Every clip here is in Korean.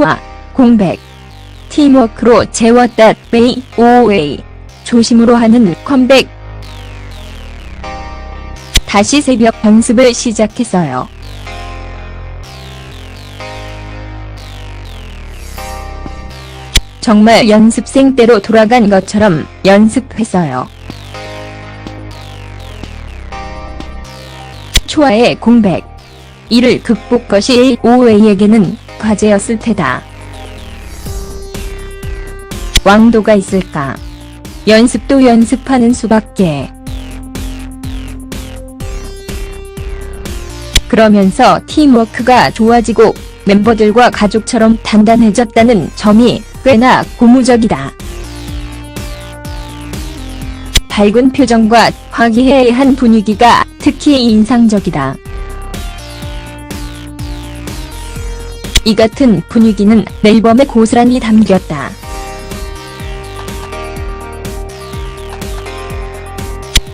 초아, 공백, 팀워크로 채웠다. 베이, 오웨이. 조심으로 하는 컴백. 다시 새벽 연습을 시작했어요. 정말 연습생 때로 돌아간 것처럼 연습했어요. 초아의 공백. 이를 극복 것이 오웨이에게는 과제였을 테다. 왕도가 있을까? 연습도 연습하는 수밖에. 그러면서 팀워크가 좋아지고 멤버들과 가족처럼 단단해졌다는 점이 꽤나 고무적이다. 밝은 표정과 화기애애한 분위기가 특히 인상적이다. 이 같은 분위기는 앨범에 고스란히 담겼다.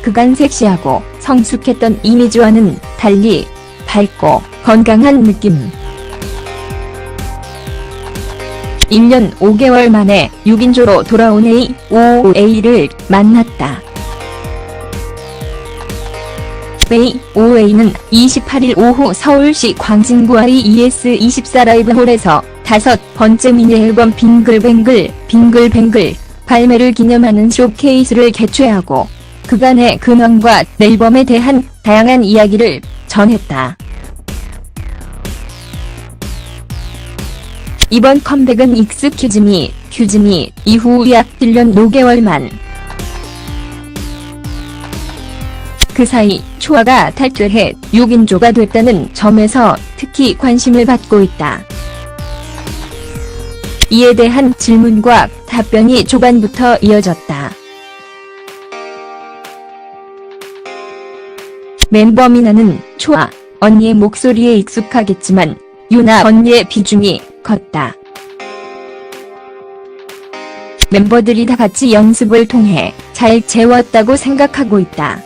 그간 섹시하고 성숙했던 이미지와는 달리 밝고 건강한 느낌. 1년 5개월 만에 6인조로 돌아온 A.O.A를 만났다. A.O.A는 28일 오후 서울시 광진구 IES24 라이브홀에서 다섯 번째 미니 앨범 빙글뱅글 빙글뱅글 발매를 기념하는 쇼케이스를 개최하고 그간의 근황과 앨범에 대한 다양한 이야기를 전했다. 이번 컴백은 익스큐즈미, 큐즈미 이후 약 1년 5개월 만. 그 사이 초아가 탈퇴해 6인조가 됐다는 점에서 특히 관심을 받고 있다. 이에 대한 질문과 답변이 초반부터 이어졌다. 멤버 미나는 초아 언니의 목소리에 익숙하겠지만 유나 언니의 비중이 컸다. 멤버들이 다 같이 연습을 통해 잘 재웠다고 생각하고 있다.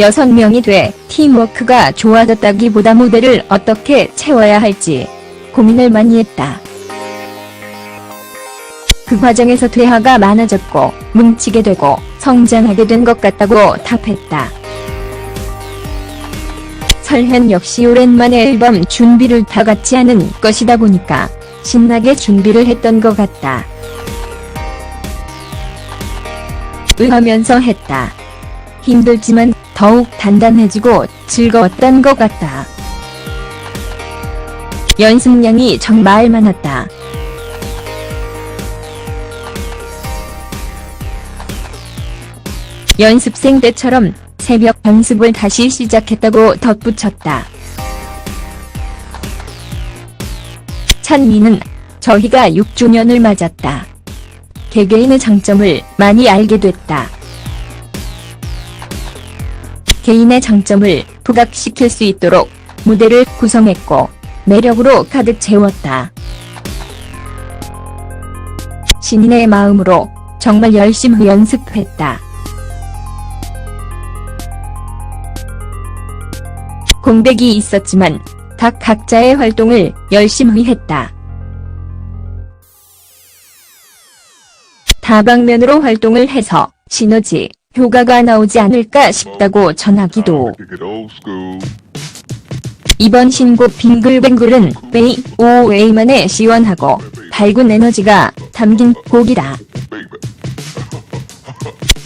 여섯 명이 돼 팀워크가 좋아졌다기보다 무대를 어떻게 채워야 할지 고민을 많이 했다. 그 과정에서 퇴화가 많아졌고 뭉치게 되고 성장하게 된 것 같다고 답했다. 설현 역시 오랜만에 앨범 준비를 다 같이 하는 것이다 보니까 신나게 준비를 했던 것 같다. 의하면서 했다. 힘들지만 더욱 단단해지고 즐거웠던 것 같다. 연습량이 정말 많았다. 연습생 때처럼 새벽 연습을 다시 시작했다고 덧붙였다. 찬미는 저희가 6주년을 맞았다. 개개인의 장점을 많이 알게 됐다. 개인의 장점을 부각시킬 수 있도록 무대를 구성했고 매력으로 가득 채웠다. 신인의 마음으로 정말 열심히 연습했다. 공백이 있었지만 각 각자의 활동을 열심히 했다. 다방면으로 활동을 해서 시너지, 효과가 나오지 않을까 싶다고 전하기도. School. 이번 신곡 빙글뱅글은 베이 오웨이만의 시원하고 밝은 에너지가 담긴 곡이다.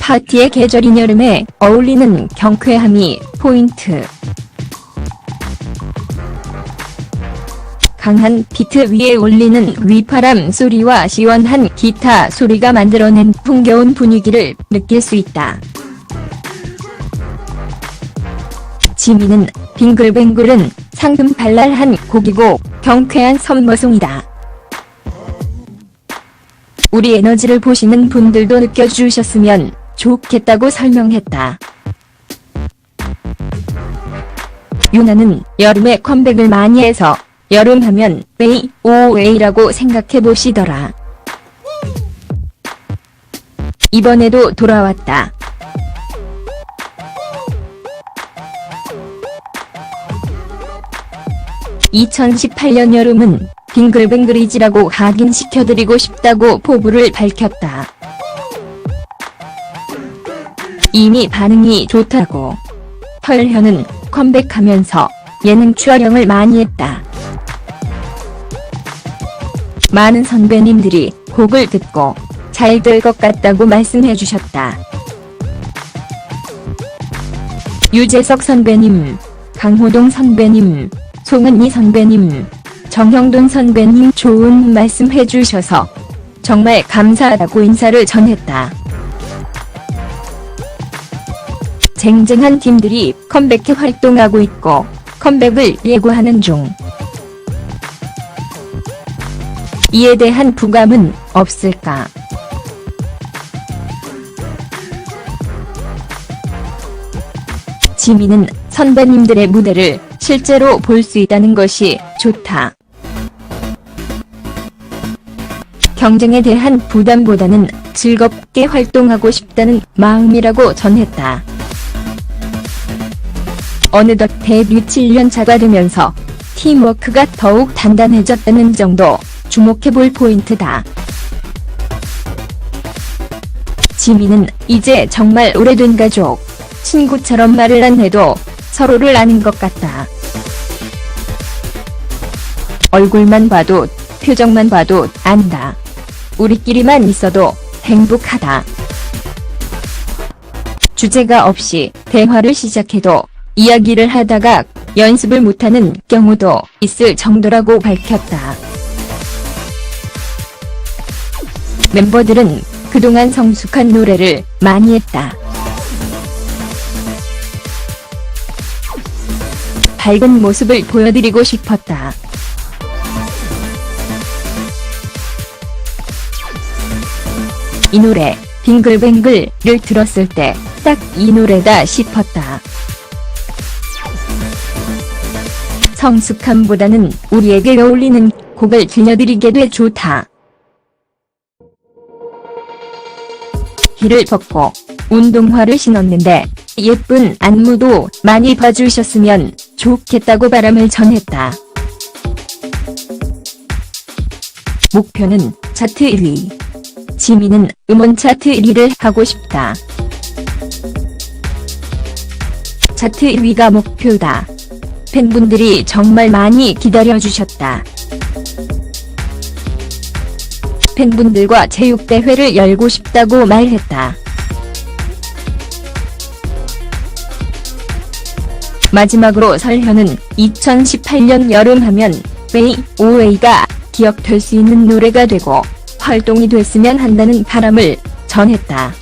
파티의 계절인 여름에 어울리는 경쾌함이 포인트. 강한 비트 위에 올리는 위파람 소리와 시원한 기타 소리가 만들어낸 풍겨운 분위기를 느낄 수 있다. 지미는 빙글뱅글은 상큼 발랄한 곡이고 경쾌한 선머송이다. 우리 에너지를 보시는 분들도 느껴주셨으면 좋겠다고 설명했다. 유나는 여름에 컴백을 많이 해서 여름 하면 베이 오웨이라고 생각해 보시더라. 이번에도 돌아왔다. 2018년 여름은 빙글뱅글이지라고 각인시켜드리고 싶다고 포부를 밝혔다. 이미 반응이 좋다고. 털현은 컴백하면서 예능 출연을 많이 했다. 많은 선배님들이 곡을 듣고 잘 될 것 같다고 말씀해 주셨다. 유재석 선배님, 강호동 선배님, 송은이 선배님, 정형돈 선배님 좋은 말씀 해주셔서 정말 감사하다고 인사를 전했다. 쟁쟁한 팀들이 컴백해 활동하고 있고 컴백을 예고하는 중. 이에 대한 부감은 없을까? 지민은 선배님들의 무대를 실제로 볼 수 있다는 것이 좋다. 경쟁에 대한 부담보다는 즐겁게 활동하고 싶다는 마음이라고 전했다. 어느덧 데뷔 7년차가 되면서 팀워크가 더욱 단단해졌다는 정도 주목해볼 포인트다. 지민은 이제 정말 오래된 가족, 친구처럼 말을 안 해도 서로를 아는 것 같다. 얼굴만 봐도 표정만 봐도 안다. 우리끼리만 있어도 행복하다. 주제가 없이 대화를 시작해도 이야기를 하다가 연습을 못하는 경우도 있을 정도라고 밝혔다. 멤버들은 그동안 성숙한 노래를 많이 했다. 밝은 모습을 보여드리고 싶었다. 이 노래, 빙글뱅글을 들었을 때 딱 이 노래다 싶었다. 성숙함보다는 우리에게 어울리는 곡을 들려드리게 돼 좋다. 힐을 벗고 운동화를 신었는데 예쁜 안무도 많이 봐주셨으면 좋겠다고 바람을 전했다. 목표는 차트 1위. 지민은 음원 차트 1위를 하고 싶다. 차트 1위가 목표다. 팬분들이 정말 많이 기다려주셨다. 팬분들과 체육대회를 열고 싶다고 말했다. 마지막으로 설현은 2018년 여름 하면 웨이 오웨이가 기억될 수 있는 노래가 되고 활동이 됐으면 한다는 바람을 전했다.